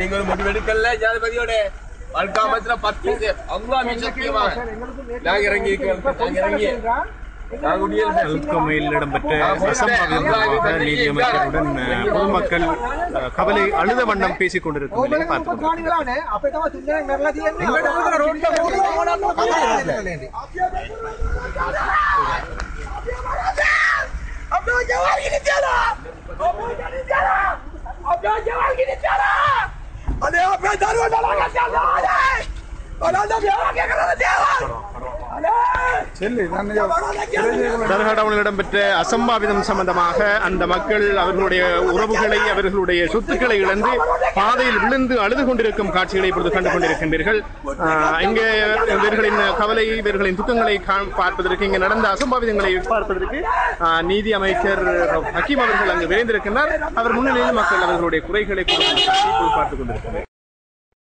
நீங்க ஒரு முடிவு எடுக்கல ஜனாதிபதியோட வாழ்க்காமத்துல பத்து அவ்வளவு சத்தியமாக நாங்க இறங்கி நாங்க அல்கமையில் இடம்பெற்ற நீதியமைச்சருடன் பொதுமக்கள் கவலை அழுத வண்ணம் பேசிக் கொண்டிருக்கும் நிலையை பார்த்து நான் தருவேன் இடம்பெற்ற அசம்பாவிதம் சம்பந்தமாக அந்த மக்கள் அவர்களுடைய உறவுகளை அவர்களுடைய சொத்துக்களை இழந்து பாதையில் விழுந்து அழுது கொண்டிருக்கும் காட்சிகளை இப்பொழுது கண்டு கொண்டிருக்கின்றீர்கள். இங்கே இவர்களின் கவலை இவர்களின் துக்கங்களை பார்ப்பதற்கு இங்கே நடந்த அசம்பாவிதங்களை பார்ப்பதற்கு நீதி அமைச்சர் ஹக்கீம் அவர்கள் அங்கு விரைந்திருக்கின்றார். அவர் முன்னிலையில் மக்கள் அவர்களுடைய குறைகளை பார்த்துக் கொண்டிருக்கிறார்